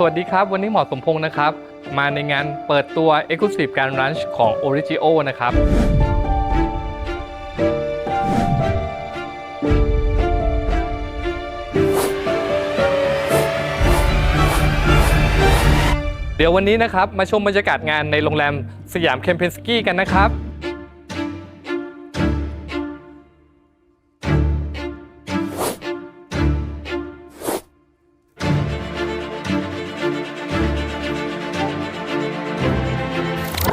สวัสดีครับ วันนี้หมอสมพงศ์นะครับ มาในงานเปิดตัว Exclusive การ Lunch ของ Origio นะครับเดี๋ยววันนี้นะครับ มาชมบรรยากาศงานในโรงแรมสยามเคมเพนสกี้กันนะครับ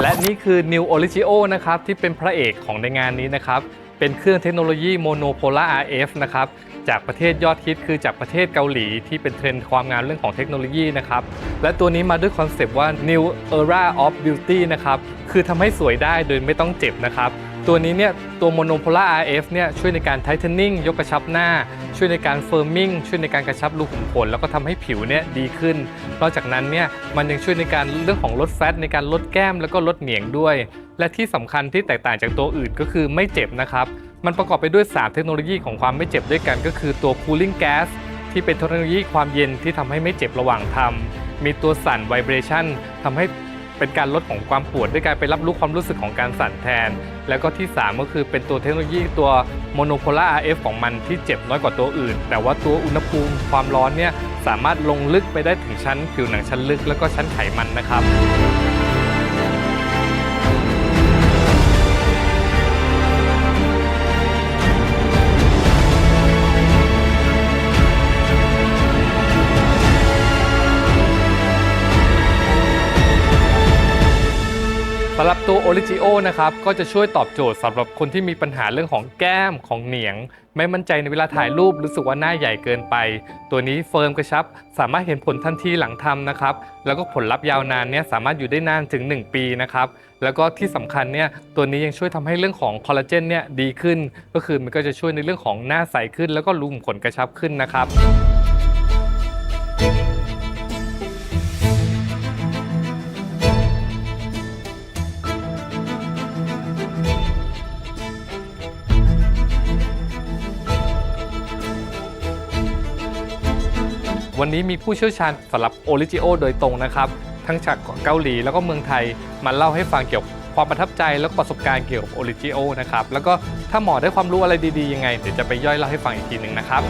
และนี่คือ New Origio นะครับที่เป็นพระเอกของในงานนี้นะครับ เป็นเครื่องเทคโนโลยี Monopolar RF นะครับจากประเทศยอดฮิตคือจากประเทศเกาหลีที่เป็นเทรนด์ความงามเรื่องของเทคโนโลยีนะครับ และตัวนี้มาด้วยคอนเซปต์ว่า New Era of Beauty นะครับ คือทำให้สวยได้โดยไม่ต้องเจ็บนะครับ ตัวนี้เนี่ยตัว Monopolar RF เนี่ยช่วยในการ tightening ยกกระชับหน้า ช่วยในการ firming ช่วยในการกระชับรูขุมขนแล้วก็ทำให้ผิวเนี่ยดีขึ้น นอกจากนั้นเนี่ยมันยังช่วยในการเรื่องของลดแฟตในการลดแก้มแล้วก็ลดเหนียงด้วย และที่สำคัญที่แตกต่างจากตัวอื่นก็คือไม่เจ็บนะครับมันประกอบไปด้วย3เทคโนโลยีของความไม่เจ็บด้วยกันก็คือตัว cooling gas ที่เป็นเทคโนโลยีความเย็นที่ทำให้ไม่เจ็บระหว่างทำมีตัวสั่น vibration ทำให้ เป็นการลดของความปวดด้วยการไปรับรู้ความรู้สึกของการสั่นแทน แล้วก็ที่ 3 ก็คือเป็นตัวเทคโนโลยีตัว monopolar RF ของมันที่เจ็บน้อยกว่าตัวอื่น แต่ว่าตัวอุณหภูมิความร้อนเนี่ยสามารถลงลึกไปได้ถึงชั้นผิวหนังชั้นลึกแล้วก็ชั้นไขมันนะครับำหรับตัว Origio นะครับ ก็จะช่วยตอบโจทย์สำหรับคนที่มีปัญหาเรื่องของแก้มของเหนียง ไม่มั่นใจในเวลาถ่ายรูปรู้สึกว่าหน้าใหญ่เกินไป ตัวนี้เฟิร์มกระชับ สามารถเห็นผลทันทีหลังทำนะครับ แล้วก็ผลลัพธ์ยาวนานเนี่ยสามารถอยู่ได้นานถึง 1 ปีนะครับ แล้วก็ที่สำคัญเนี่ยตัวนี้ยังช่วยทำให้เรื่องของคอลลาเจนเนี่ยดีขึ้น ก็คือมันก็จะช่วยในเรื่องของหน้าใสขึ้น แล้วก็รูขุมขนกระชับขึ้นนะครับ วันนี้มีผู้เชี่ยวชาญสำหรับโอริจิโอโดยตรงนะครับ ทั้งจากเกาหลีแล้วก็เมืองไทยมาเล่าให้ฟังเกี่ยวกับความประทับใจและประสบการณ์เกี่ยวกับโอริจิโอนะครับแล้วก็ถ้าหมอได้ความรู้อะไรดีๆยังไงเดี๋ยวจะไปย่อยเล่าให้ฟังอีกทีหนึ่งนะครับ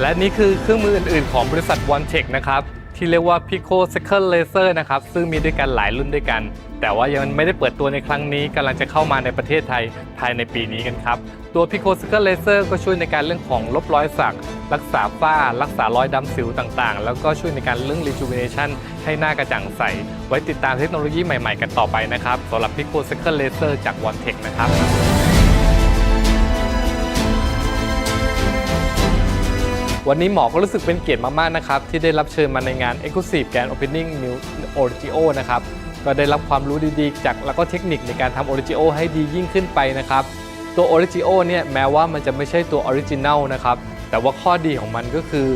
และนี่คือเครื่องมืออื่นๆ ของบริษัทวันเทคนะครับ ที่เรียกว่า Pico Second Laser นะครับ ซึ่งมีด้วยกันหลายรุ่นด้วยกัน แต่ว่ายังไม่ได้เปิดตัวในครั้งนี้กำลังจะเข้ามาในประเทศไทยภายในปีนี้กันครับ ตัว Pico Second Laser ก็ช่วยในการเรื่องของลบรอยสัก รักษาฝ้า รักษารอยดำสิวต่างๆ แล้วก็ช่วยในการเรื่อง rejuvenation ให้หน้ากระจ่างใส ไว้ติดตามเทคโนโลยีใหม่ๆ กันต่อไปนะครับสำหรับ Pico Second Laser จาก OneTech นะครับ วันนี้หมอก็รู้สึกเป็นเกียรติมากๆนะครับที่ได้รับเชิญมาในงาน Exclusive Grand Opening New Origio นะครับก็ได้รับความรู้ดีๆ จากแล้วก็เทคนิคในการทำ Origio ให้ดียิ่งขึ้นไปนะครับตัว Origio เนี่ยแม้ว่ามันจะไม่ใช่ตัว Original นะครับแต่ว่าข้อดีของมันก็คือ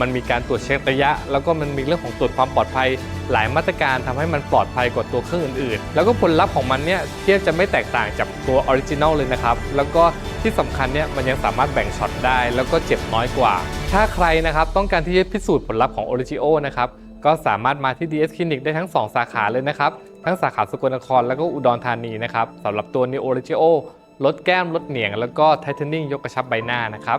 มันมีการตรวจเช็คระยะ แล้วก็มันมีเรื่องของตรวจความปลอดภัย หลายมาตรการทำให้มันปลอดภัยกว่าตัวเครื่องอื่น ๆ แล้วก็ผลลัพธ์ของมันเนี่ยเทียบจะไม่แตกต่างจากตัว Original เลยนะครับ แล้วก็ที่สำคัญเนี่ยมันยังสามารถแบ่งช็อตได้ แล้วก็เจ็บน้อยกว่า ถ้าใครนะครับต้องการที่จะพิสูจน์ผลลัพธ์ของ Origio นะครับก็สามารถมาที่ DS Clinic ได้ทั้ง 2 สาขาเลยนะครับ ทั้งสาขาสกลนครแล้วก็อุดรธานีนะครับสำหรับตัว Neo Origio ลดแก้มลดเหนียง แล้วก็ tightening ยกกระชับใบหน้านะครับ